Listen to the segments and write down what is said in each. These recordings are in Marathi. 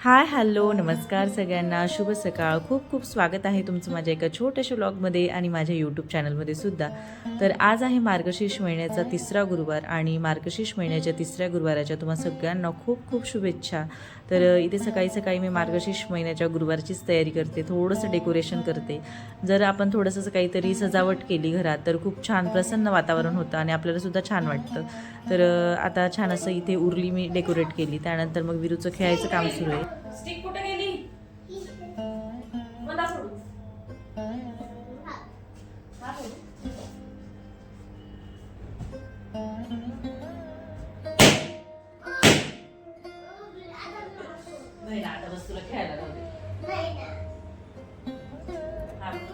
हाय हॅलो नमस्कार सगळ्यांना. शुभ सकाळ. खूप खूप स्वागत आहे तुमचं माझ्या एका छोट्याशा ब्लॉगमध्ये आणि माझ्या यूट्यूब चॅनलमध्ये सुद्धा. तर आज आहे मार्गशीर्ष महिन्याचा तिसरा गुरुवार आणि मार्गशीर्ष महिन्याच्या तिसऱ्या गुरुवाराच्या तुम्हा सगळ्यांना खूप खूप शुभेच्छा. तर इथे सकाळी सकाळी मी मार्गशीर्ष महिन्याच्या गुरुवारचीच तयारी करते. थोडंसं डेकोरेशन करते. जर आपण थोडंसं काहीतरी सजावट केली घरात तर खूप छान प्रसन्न वातावरण होतं आणि आपल्याला सुद्धा छान वाटतं. तर आता छान असं इथे उरली मी डेकोरेट केली. त्यानंतर मग विरूचं खेळायचं काम सुरू आहे. स्टिक कुठे गेली मला सोडू हा. नाही ना आता बस तुला खेळायला जाऊ दे.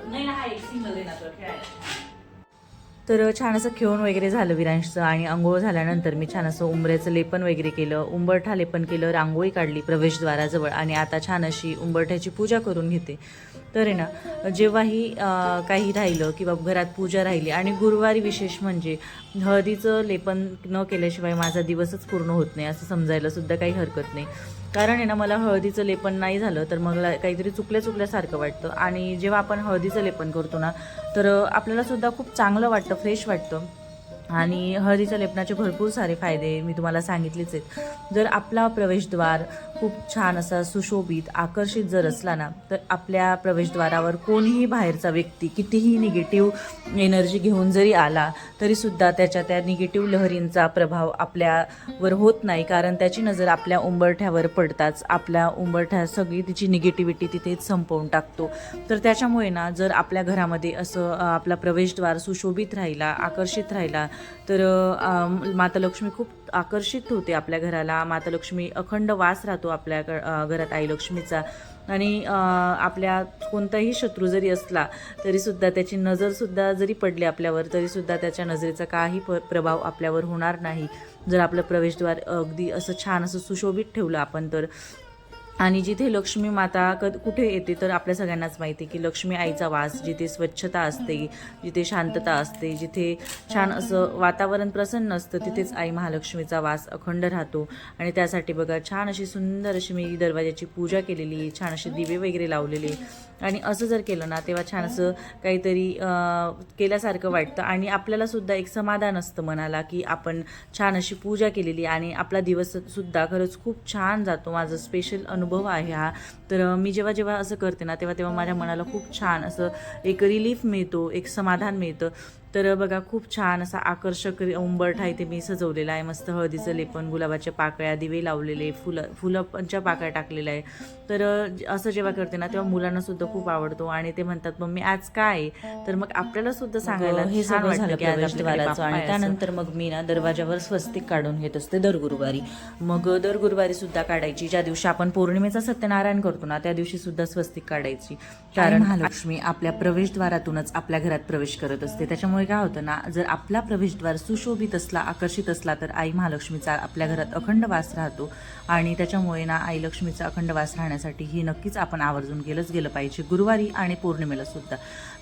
नाही ना हा एक सिंगल आहे ना तुला खेळायला तर छान असं खेळून वगैरे झालं विरांशचं आणि आंघोळ झाल्यानंतर मी छान असं उंबऱ्याचं लेपन वगैरे केलं उंबरठा लेपन केलं रांगोळी काढली प्रवेशद्वाराजवळ आणि आता छान अशी उंबरठ्याची पूजा करून घेते. तर आहे ना जेव्हाही काही राहिलं किंवा घरात पूजा राहिली आणि गुरुवारी विशेष म्हणजे हळदीचं लेपन न केल्याशिवाय माझा दिवसच पूर्ण होत नाही असं समजायला सुद्धा काही हरकत नाही. कारण आहे ना मला हळदीचं लेपन नाही झालं तर मला काहीतरी चुकल्या चुकल्यासारखं वाटतं. आणि जेव्हा आपण हळदीचं लेपन करतो ना तर आपल्याला सुद्धा खूप चांगलं वाटतं फ्रेश वाटतं. आणि हळदीच्या लेपनाचे भरपूर सारे फायदे मी तुम्हाला सांगितलेच आहेत. जर आपला प्रवेशद्वार खूप छान असा सुशोभित आकर्षित जर असला ना तर आपल्या प्रवेशद्वारावर कोणीही बाहेरचा व्यक्ती कितीही निगेटिव्ह एनर्जी घेऊन जरी आला तरीसुद्धा त्याच्या त्या निगेटिव्ह लहरींचा प्रभाव आपल्यावर होत नाही. कारण त्याची नजर आपल्या उंबरठ्यावर पडताच आपल्या उंबरठ्या सगळी तिची निगेटिव्हिटी तिथेच संपवून टाकतो. तर त्याच्यामुळे ना जर आपल्या घरामध्ये असं आपला प्रवेशद्वार सुशोभित राहिला आकर्षित राहिला तर मातालक्ष्मी माता लक्ष्मी खूप आकर्षित होते आपल्या घराला. माता लक्ष्मी अखंड वास राहतो आपल्या घरात आई लक्ष्मीचा आणि आपल्या कोणताही शत्रू जरी असला तरीसुद्धा त्याची नजरसुद्धा जरी पडली आपल्यावर तरीसुद्धा त्याच्या नजरेचा काही प प्रभाव आपल्यावर होणार नाही. जर आपलं प्रवेशद्वार अगदी असं छान असं सुशोभित ठेवलं आपण तर आणि जिथे लक्ष्मी माता क कुठे येते तर आपल्या सगळ्यांनाच माहिती आहे की लक्ष्मी आईचा वास जिथे स्वच्छता असते जिथे शांतता असते जिथे छान असं वातावरण प्रसन्न असतं तिथेच आई महालक्ष्मीचा वास अखंड राहतो. आणि त्यासाठी बघा छान अशी सुंदर अशी मी दरवाजाची पूजा केलेली छान असे दिवे वगैरे लावलेले. आणि असं जर केलं ना तेव्हा छान असं काहीतरी केल्यासारखं वाटतं. आणि आपल्याला सुद्धा एक समाधान असतं मनाला की आपण छान अशी पूजा केलेली आणि आपला दिवससुद्धा खरंच खूप छान जातो. माझा स्पेशल अनुभव आहे हा. तर मी जेव्हा जेव्हा असं करते ना तेव्हा तेव्हा माझ्या मनाला खूप छान असं एक रिलीफ मिळतो एक समाधान मिळतं. तर बघा खूप छान असा आकर्षक उंबरठा इथे मी सजवलेला आहे. मस्त हळदीचं लेपन गुलाबाच्या पाकळ्या दिवे लावलेले फुलं फुलंच्या पाकळ्या टाकलेल्या आहे. तर असं जेव्हा करते ना तेव्हा मुलांना सुद्धा खूप आवडतो आणि ते म्हणतात मम्मी आज काय? आहे?" तर मग आपल्याला सुद्धा सांगायला हे सगळं झालं आणि. त्यानंतर मग मी ना दरवाजावर स्वस्तिक काढून घेत असते दर गुरुवारी. मग दर गुरुवारी सुद्धा काढायची. ज्या दिवशी आपण पौर्णिमेचा सत्यनारायण करतो ना त्या दिवशी सुद्धा स्वस्तिक काढायची. कारण महालक्ष्मी आपल्या प्रवेशद्वारातूनच आपल्या घरात प्रवेश करत असते. त्याच्यामुळे काय होतं ना जर आपला प्रवेशद्वार सुशोभित असला आकर्षित असला तर आई महालक्ष्मीचा आपल्या घरात अखंड वास राहतो. आणि त्याच्यामुळे ना आई लक्ष्मीचा अखंड वास राहण्यासाठी ही नक्कीच आपण आवर्जून गेलंच गेलं पाहिजे गुरुवारी आणि पौर्णिमेला सुद्धा.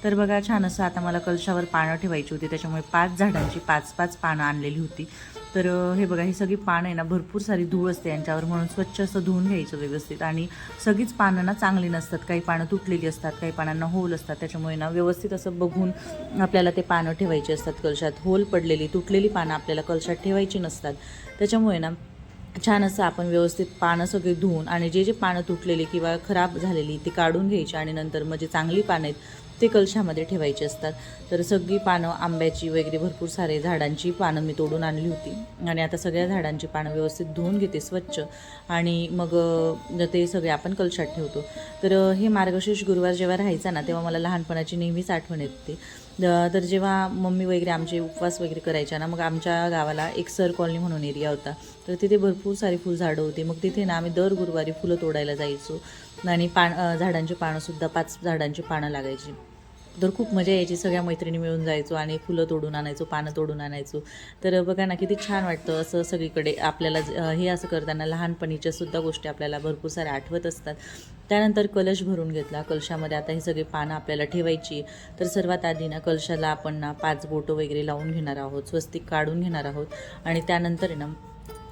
तर बघा छान असं आता मला कलशावर पानं ठेवायची होती त्याच्यामुळे पाच झाडांची पाच पाच पानं आणलेली होती. तर हे बघा ही सगळी पानं आहे ना भरपूर सारी धूळ असते यांच्यावर. म्हणून स्वच्छ असं धुवून घ्यायचं व्यवस्थित. आणि सगळीच पानं ना चांगली नसतात. काही पानं तुटलेली असतात काही पानांना होल असतात. त्याच्यामुळे ना व्यवस्थित असं बघून आपल्याला ते पानं ठेवायची असतात कलशात. होल पडलेली तुटलेली पानं आपल्याला कलशात ठेवायची नसतात. त्याच्यामुळे ना छान असं आपण व्यवस्थित पानं सगळी धुवून आणि जे जे पानं तुटलेली किंवा खराब झालेली ती काढून घ्यायची आणि नंतर मग जे चांगली पानं आहेत ते कलशामध्ये ठेवायची असतात. तर सगळी पानं आंब्याची वगैरे भरपूर सारे झाडांची पानं मी तोडून आणली होती. आणि आता सगळ्या झाडांची पानं व्यवस्थित धुवून घेते स्वच्छ. आणि मग ते सगळे आपण कलशात ठेवतो. तर हे मार्गशीर्ष गुरुवार जेव्हा राहायचा ना तेव्हा मला लहानपणाची नेहमीच आठवण येते. तर जेव्हा मम्मी वगैरे आमचे उपवास वगैरे करायच्या ना मग आमच्या गावाला एक सर कॉलनी म्हणून एरिया होता. तर तिथे भरपूर सारी फुलझाडं होती. मग तिथे ना आम्ही दर गुरुवारी फुलं तोडायला जायचो. आणि पान झाडांची पानंसुद्धा पाच झाडांची पानं लागायची. तर खूप मजा यायची. सगळ्या मैत्रिणी मिळून जायचो आणि फुलं तोडून आणायचो पानं तोडून आणायचो. तर बघा ना किती छान वाटतं असं सगळीकडे आपल्याला ज- हे असं करताना लहानपणीच्या सुद्धा गोष्टी आपल्याला भरपूर साऱ्या आठवत असतात. त्यानंतर कलश भरून घेतला. कलशामध्ये आता हे सगळे पानं आपल्याला ठेवायची. तर सर्वात आधी ना कलशाला आपण ना पाच बोटं वगैरे लावून घेणार आहोत. स्वस्तिक काढून घेणार आहोत. आणि त्यानंतर ना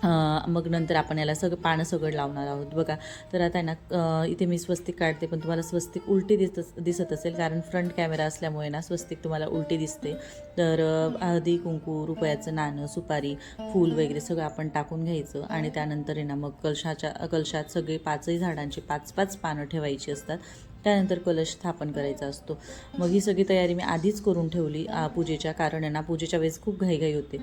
मग नंतर आपण याला सगळं पानं सगळं लावणार आहोत. बघा तर आता आहे ना इथे मी स्वस्तिक काढते पण तुम्हाला स्वस्तिक उलटी दिसत दिसत असेल कारण फ्रंट कॅमेरा असल्यामुळे ना स्वस्तिक तुम्हाला उलटी दिसते. तर हळदी कुंकू रुपयाचं नाणं सुपारी फूल वगैरे सगळं आपण टाकून घ्यायचं. आणि त्यानंतर आहे ना मग कलशाच्या कलशात सगळे पाचही झाडांची पाच पाच पानं ठेवायची असतात. त्यानंतर कलश स्थापन करायचा असतो. मग ही सगळी तयारी मी आधीच करून ठेवली. पूजेच्या कारण आहे ना पूजेच्या वेळेस खूप घाईघाई होते.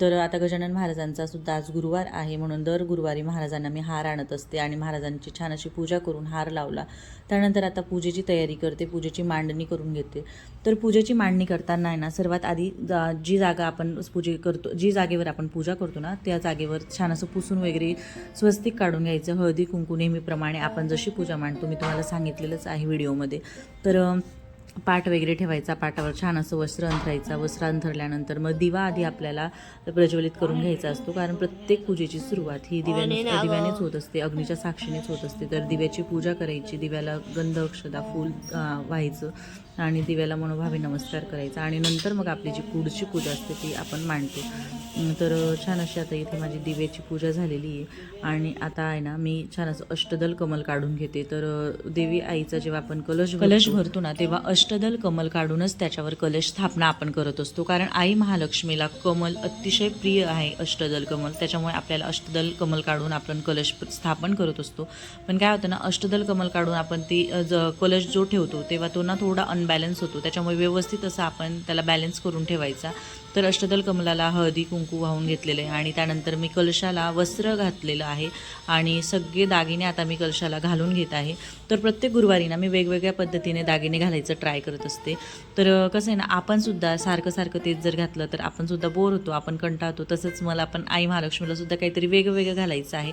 तर आता गजानन महाराजांचा सुद्धा आज गुरुवार आहे. म्हणून दर गुरुवारी महाराजांना मी हार आणत असते आणि महाराजांची छान अशी पूजा करून हार लावला. त्यानंतर आता पूजेची तयारी करते पूजेची मांडणी करून घेते. तर पूजेची मांडणी करताना आहे ना सर्वात आधी जा जी जागा आपण पूजे करतो जी जागेवर आपण पूजा करतो ना त्या जागेवर छान असं पुसून वगैरे स्वस्तिक काढून घ्यायचं. हळदी कुंकू नेहमीप्रमाणे आपण जशी पूजा मांडतो मी तुम्हाला सांगितलेलंच आहे. व्हिडिओमध्ये. तर पाट वगैरे ठेवायचा पाटावर छान असं वस्त्र अंथरायचा वस्त्र अंथरल्यानंतर मग दिवा आधी आपल्याला प्रज्वलित करून घ्यायचा असतो. कारण प्रत्येक पूजेची सुरुवात ही दिव्याने दिव्यानेच होत असते अग्नीच्या साक्षीनेच होत असते. तर दिव्याची पूजा करायची दिव्याला गंध अक्षदा फूल व्हायचं. आणि दिव्याला मनोभावे नमस्कार करायचा. आणि नंतर मग आपली जी पुढची पूजा असते ती आपण मांडतो. तर छान अशी आता इथे माझी दिव्याची पूजा झालेली आहे. आणि आता आहे ना मी छान असं अष्टदल कमल काढून घेते. तर देवी आईचा जेव्हा आपण कलश कलश भरतो ना तेव्हा अष्टदल कमल काढूनच त्याच्यावर कलश स्थापना आपण करत असतो. कारण आई महालक्ष्मीला कमल अतिशय प्रिय आहे अष्टदल कमल. त्याच्यामुळे आपल्याला अष्टदल कमल काढून आपण कलश स्थापन करत असतो. पण काय होतं ना अष्टदल कमल काढून आपण ती ज कलश जो ठेवतो तेव्हा तो ना थोडा अनबॅलन्स होतो. त्याच्यामुळे व्यवस्थित असं आपण त्याला बॅलन्स करून ठेवायचा. तर अष्टदल कमलाला हळदी कुंकू वाहून घेतलेलं आहे आणि त्यानंतर मी कलशाला वस्त्र घातलेलं आहे आणि सगळे दागिने आता मी कलशाला घालून घेत आहे. तर प्रत्येक गुरुवारी ना मी वेगवेगळ्या पद्धतीने दागिने घालायचं ट्राय करत असते. तर कसं आहे ना आपणसुद्धा सारखं सारखं तेच जर घातलं तर आपणसुद्धा बोर होतो आपण कंटाळतो. तसंच मला पण आई महालक्ष्मीला सुद्धा काहीतरी वेगवेगळं घालायचं आहे.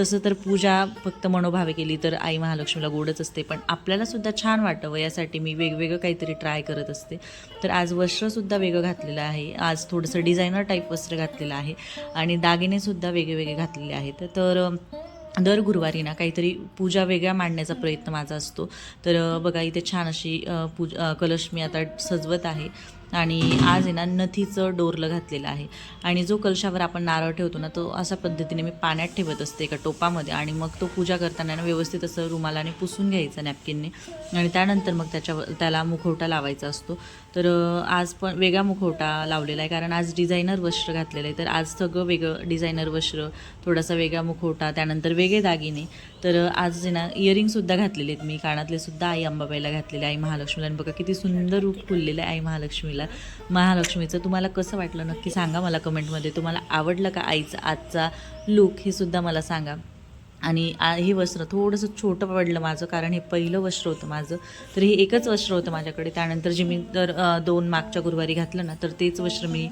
तसं तर पूजा फक्त मनोभावे केली तर आई महालक्ष्मीला गोडच असते पण आपल्याला सुद्धा छान वाटावं यासाठी मी वेगवेगळं काहीतरी ट्राय करत असते. तर आज वस्त्रसुद्धा वेगळं घातलेलं आहे. आज थोडंसं डिझायनर टाईप वस्त्र घातलेलं आहे आणि दागिनेसुद्धा वेगळे घातलेले आहेत. तर दर गुरुवारी ना काहीतरी पूजा वेगळ्या मांडण्याचा प्रयत्न माझा असतो. तर बघा इथे छान अशी पूज कलश मी आता सजवत आहे. आणि आज आहे ना नथीचं डोरलं घातलेलं आहे. आणि जो कलशावर आपण नारळ ठेवतो ना तो अशा पद्धतीने मी पाण्यात ठेवत असते एका टोपामध्ये. आणि मग तो पूजा करताना ना व्यवस्थित असं रुमालाने पुसून घ्यायचा नॅपकिनने. आणि त्यानंतर मग त्याच्यावर त्याला मुखवटा लावायचा असतो. तर आज पण वेगळा मुखवटा लावलेला आहे. कारण आज डिझायनर वस्त्र घातलेलं आहे. तर आज सगळं वेगळं डिझायनर वस्त्र थोडासा वेगळा मुखवटा त्यानंतर वेगळे दागिने. तर आज आहे ना इयरिंगसुद्धा घातलेले आहेत मी. कानातले सुद्धा आई अंबाबाईला घातलेले आई महालक्ष्मीला. आणि बघा किती सुंदर रूप फुललेलं आहे आई महालक्ष्मीला. महालक्ष्मीचं तुम्हाला कसं वाटलं नक्की सांगा मला कमेंटमध्ये. तुम्हाला आवडलं का आईचा आजचा लुक हे सुद्धा मला सांगा. आणि हे वस्त्र थोडंसं छोटं पडलं माझं कारण हे पहिलं वस्त्र होतं माझं. तर हे एकच वस्त्र होतं माझ्याकडे. त्यानंतर जे मी तर दोन मागच्या गुरुवारी घातलं ना तर तेच वस्त्र मी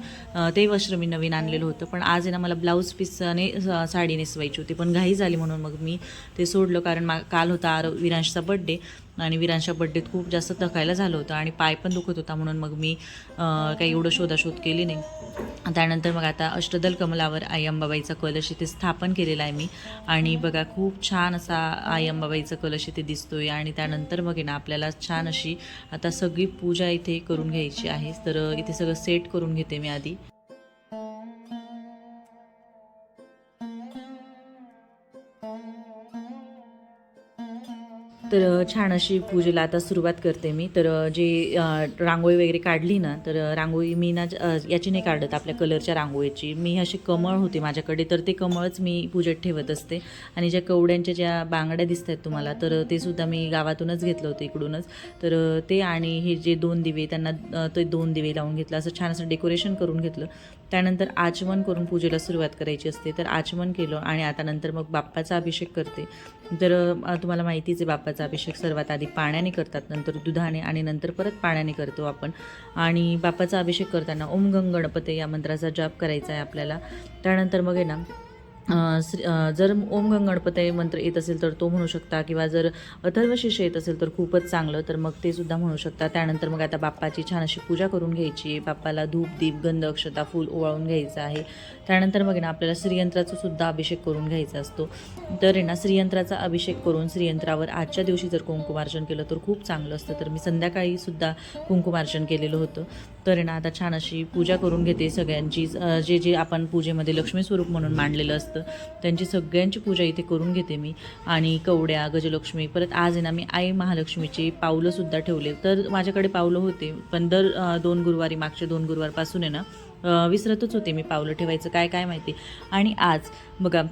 ते वस्त्र मी नवीन आणलेलं होतं. पण आज आहे ना मला ब्लाऊज पीसने साडी नेसवायची होती. पण घाई झाली म्हणून मग मी ते सोडलं कारण मा काल होता आर विरांशचा बड्डे आणि वीरांच्या बड्डेत खूप जास्त थकायला झालं होतं आणि पाय पण दुखत होता म्हणून मग मी काही एवढं शोधाशोध केली नाही. त्यानंतर मग आता अष्टदल कमलावर आई अंबाबाईचा कलश इथे स्थापन केलेला आहे मी. आणि बघा खूप छान असा आई अंबाबाईचा कलश इथे दिसतोय आणि त्यानंतर मग आहे ना आपल्याला छान अशी आता सगळी पूजा इथे करून घ्यायची आहे. तर इथे सगळं सेट करून घेते मी आधी. तर छान अशी पूजेला आता सुरुवात करते मी. तर जे रांगोळी वगैरे काढली ना तर रांगोळी मी ना याची नाही काढत आपल्या कलरच्या रांगोळीची. मी अशी कमळ होते माझ्याकडे तर ते कमळच मी पूजेत ठेवत असते. आणि ज्या कवड्यांच्या ज्या बांगड्या दिसत आहेत तुम्हाला तर ते सुद्धा मी गावातूनच घेतलं होतं इकडूनच. तर ते आणि हे जे दोन दिवे त्यांना ते दोन दिवे लावून घेतलं. असं छान असं डेकोरेशन करून घेतलं. त्यानंतर आचमन करून पूजेला सुरुवात करायची असते. तर आचमन केलं आणि आता नंतर मग बाप्पाचा अभिषेक करते. तर तुम्हाला माहितीच आहे बाप्पाचा अभिषेक सर्वात आधी पाण्याने करतात नंतर दुधाने आणि नंतर परत पाण्याने करतो आपण. आणि बाप्पाचा अभिषेक करताना ओम गंग गणपते या मंत्राचा जाप करायचा आहे आपल्याला. त्यानंतर मग आहे ना श्री जर ओम गंग गणपती मंत्र येत असेल तर तो म्हणू शकता किंवा जर अथर्वशिष्य येत असेल तर खूपच चांगलं तर मग ते सुद्धा म्हणू शकता. त्यानंतर मग आता बाप्पाची छान अशी पूजा करून घ्यायची. बाप्पाला धूप दीप गंध अक्षता फूल ओवाळून घ्यायचं आहे. त्यानंतर मग ना आपल्याला श्रीयंत्राचा सुद्धा अभिषेक करून घ्यायचा असतो. तर आहे ना श्रीयंत्राचा अभिषेक करून श्रीयंत्रावर आजच्या दिवशी जर कुंकुमार्जन केलं तर खूप चांगलं असतं. तर मी संध्याकाळी सुद्धा कुंकुमार्जन केलेलं होतं. तर ना आता छान अशी पूजा करून घेते सगळ्यांची. जे जे आपण पूजेमध्ये लक्ष्मी स्वरूप म्हणून मांडलेलं असतं त्यांची सगळ्यांची पूजा इथे करून घेते मी. आणि कवड्या गजलक्ष्मी परत आज आहे ना मी आई महालक्ष्मीची पावलंसुद्धा ठेवले. तर माझ्याकडे पावलं होते पण दर दोन गुरुवारी मागच्या दोन गुरुवारपासून आहे ना विसरतच होते मी पावलं ठेवायचं. काय काय माहिती? आणि आज बघा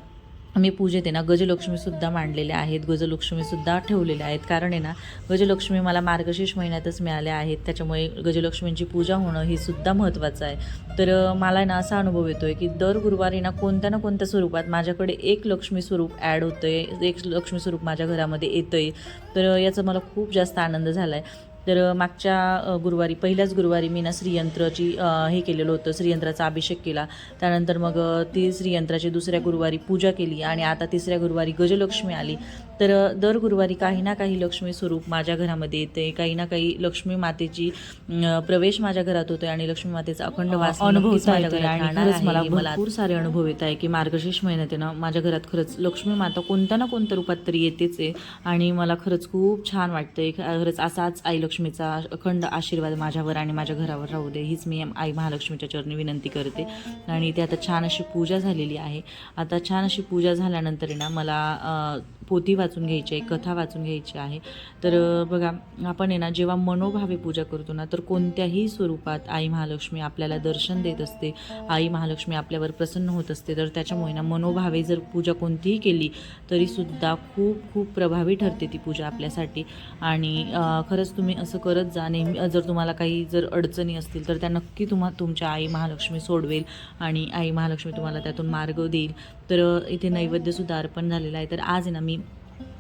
मी पूजेत आहे ना गजलक्ष्मीसुद्धा मांडलेल्या आहेत गजलक्ष्मीसुद्धा ठेवलेल्या आहेत. कारण आहे ना गजलक्ष्मी मला मार्गशीर्ष महिन्यातच मिळाल्या आहेत. त्याच्यामुळे गजलक्ष्मींची पूजा होणं हे सुद्धा महत्त्वाचं आहे. तर मला ना असा अनुभव येतो आहे की दर गुरुवारी ना कोणत्या ना कोणत्या स्वरूपात माझ्याकडे एक लक्ष्मी स्वरूप ॲड होतं आहे एक लक्ष्मी स्वरूप माझ्या घरामध्ये येतं आहे तर याचा मला खूप जास्त आनंद झाला आहे तर मागच्या गुरुवारी पहिल्याच गुरुवारी मी ना श्रीयंत्राची हे केलेलं होतं श्रीयंत्राचा अभिषेक केला. त्यानंतर मग ती श्रीयंत्राची दुसऱ्या गुरुवारी पूजा केली आणि आता तिसऱ्या गुरुवारी गजलक्ष्मी आली. तर दर गुरुवारी काही ना काही लक्ष्मी स्वरूप माझ्या घरामध्ये येते. काही ना काही लक्ष्मी मातेची प्रवेश माझ्या घरात होते आणि लक्ष्मी मातेचा अखंड वास अनुभव मला. भरपूर सारे अनुभव येत आहे की मार्गशीर्ष महिन्यात ना माझ्या घरात खरंच लक्ष्मी माता कोणत्या ना कोणत्या रूपात तरी येतेच आहे. आणि मला खरंच खूप छान वाटतंय. खरंच असाच आई लक्ष्मीचा अखंड आशीर्वाद माझ्यावर आणि माझ्या घरावर राहू दे. हीच मी आई महालक्ष्मीच्या चरणी विनंती करते. आणि इथे आता छान अशी पूजा झालेली आहे. आता छान अशी पूजा झाल्यानंतर ना मला पोथी वाचून घ्यायची आहे कथा वाचून घ्यायची आहे. तर बघा आपण आहे ना जेव्हा मनोभावे पूजा करतो ना तर कोणत्याही स्वरूपात आई महालक्ष्मी आपल्याला दर्शन देत असते. आई महालक्ष्मी आपल्यावर प्रसन्न होत असते. तर त्याच्यामुळे ना मनोभावे जर पूजा कोणतीही केली तरीसुद्धा खूप खूप प्रभावी ठरते ती पूजा आपल्यासाठी. आणि खरंच तुम्ही असं करत जा. नेहमी जर तुम्हाला काही जर अडचणी असतील तर त्या नक्की तुम्हा तुमच्या आई महालक्ष्मी सोडवेल आणि आई महालक्ष्मी तुम्हाला त्यातून मार्ग देईल. तर इथे नैवेद्यसुद्धा अर्पण झालेलं आहे. तर आज आहे ना मी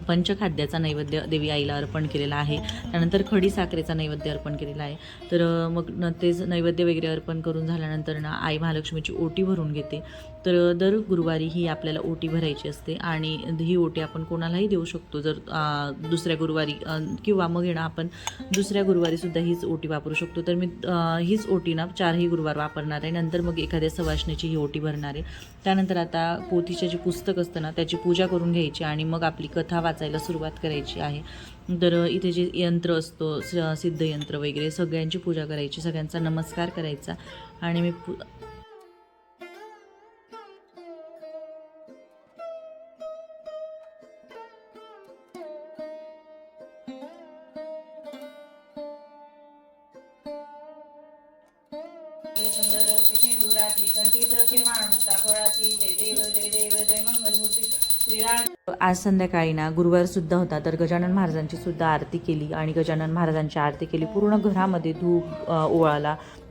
पंचखाद्याचा नैवेद्य देवी आईला अर्पण केलेला आहे. त्यानंतर खडी साखरेचा नैवेद्य अर्पण केलेला आहे. तर मग न तेच नैवेद्य वगैरे अर्पण करून झाल्यानंतर ना आई महालक्ष्मीची ओटी भरून घेते. तर दर गुरुवारी ही आपल्याला ओटी भरायची असते आणि ही ओटी आपण कोणालाही देऊ शकतो. जर दुसऱ्या गुरुवारी किंवा मग येणं आपण दुसऱ्या गुरुवारीसुद्धा हीच ओटी वापरू शकतो. तर मी हीच ओटी ना चारही गुरुवार वापरणार आहे. नंतर मग एखाद्या सवासणीची ही ओटी भरणार आहे. त्यानंतर आता पोथीचे जे पुस्तक असतं ना त्याची पूजा करून घ्यायची आणि मग आपली कथा वाचायला सुरुवात करायची आहे. तर इथे जे यंत्र असतो स- सिद्धयंत्र वगैरे सगळ्यांची पूजा करायची सगळ्यांचा नमस्कार करायचा. आणि मी सुंदर सिंदुराची कंठीत किरमाणुक्ता फळाची जय देव जय देव जय मंगलमूर्ती श्रीराज आज संध्याकाळी ना गुरुवार सुद्धा होता तर गजानन महाराजांची सुद्धा आरती केली आणि गजानन महाराजांची आरती केली. पूर्ण घरामध्ये धूप अ,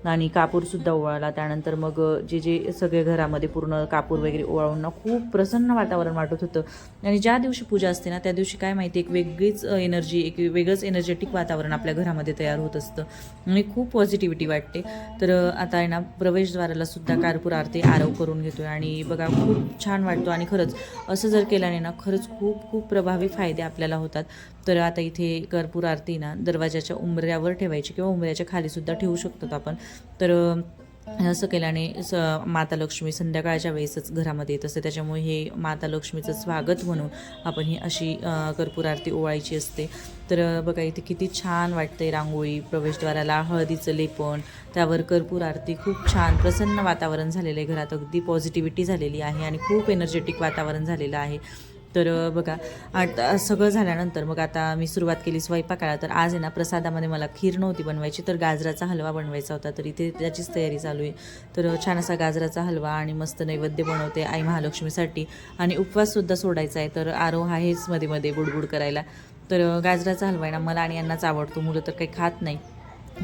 आणि कापूरसुद्धा ओवाळला. त्यानंतर मग जे जे सगळे घरामध्ये पूर्ण कापूर वगैरे ओवाळून ना खूप प्रसन्न वातावरण वाटत होतं. आणि ज्या दिवशी पूजा असते ना त्या दिवशी काय माहिती एक वेगळीच एनर्जी एक वेगळंच एनर्जेटिक वातावरण आपल्या घरामध्ये तयार होत असतं. आणि खूप पॉझिटिव्हिटी वाटते. तर आता आहे ना प्रवेशद्वाराला सुद्धा कारपूर आरती आरव करून घेतोय. आणि बघा खूप छान वाटतो. आणि खरंच असं जर केल्याने ना खरंच खूप खूप प्रभावी फायदे आपल्याला होतात. तर आता इथे कर्पूर आरती ना दरवाजाच्या उंबऱ्यावर ठेवायची किंवा उंबऱ्याच्या खालीसुद्धा ठेवू शकतो आपण. तर असं केल्याने स माता लक्ष्मी संध्याकाळच्या वेळेसच घरामध्ये येत असते. त्याच्यामुळे हे माता लक्ष्मीचं स्वागत म्हणून आपण ही अशी कर्पूर आरती ओवाळायची असते. तर बघा इथे किती छान वाटतंय रांगोळी प्रवेशद्वाराला हळदीचं लेपण त्यावर कर्पूर आरती खूप छान प्रसन्न वातावरण झालेलं आहे. घरात अगदी पॉझिटिव्हिटी झालेली आहे आणि खूप एनर्जेटिक वातावरण झालेलं आहे. तर बघा आता सगळं झाल्यानंतर मग आता मी सुरुवात केली स्वयंपाकाला. तर आज आहे ना प्रसादामध्ये मला खीर नव्हती बनवायची तर गाजराचा हलवा बनवायचा होता. तर इथे त्याचीच तयारी चालू आहे. तर छान असा गाजराचा हलवा आणि मस्त नैवेद्य बनवते आई महालक्ष्मीसाठी. आणि उपवाससुद्धा सोडायचा आहे. तर आरो आहेच मध्ये मध्ये बुडबुड करायला. तर गाजराचा हलवा आहे ना मला आणि यांनाच आवडतो. मुलं तर काही खात नाही.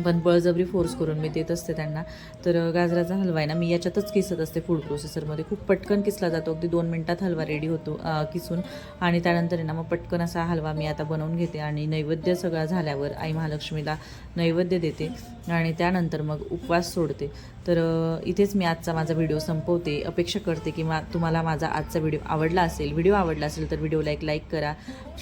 पण बळजबरी फोर्स करून मी देत असते त्यांना. तर गाजराचा हलवा आहे ना मी याच्यातच किसत असते फूड प्रोसेसरमध्ये खूप पटकन किसला जातो. अगदी दोन मिनटात हलवा रेडी होतो किसून. आणि त्यानंतर आहे ना मग पटकन असा हलवा मी आता बनवून घेते आणि नैवेद्य सगळा झाल्यावर आई महालक्ष्मीला नैवेद्य देते. आणि त्यानंतर मग उपवास सोडते. तर इथेच मी आजचा माझा व्हिडिओ संपवते. अपेक्षा करते की मा तुम्हाला माझा आजचा व्हिडिओ आवडला असेल व्हिडिओ आवडला असेल तर व्हिडिओला एक लाईक करा.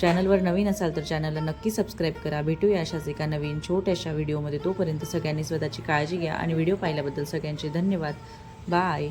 चॅनलवर नवीन असाल तर चॅनलला नक्की सबस्क्राईब करा. भेटूया अशाच एका नवीन छोट्याशा व्हिडिओमध्ये. तोपर्यंत सगळ्यांनी स्वतःची काळजी घ्या. आणि व्हिडिओ पाहिल्याबद्दल सगळ्यांचे धन्यवाद. बाय.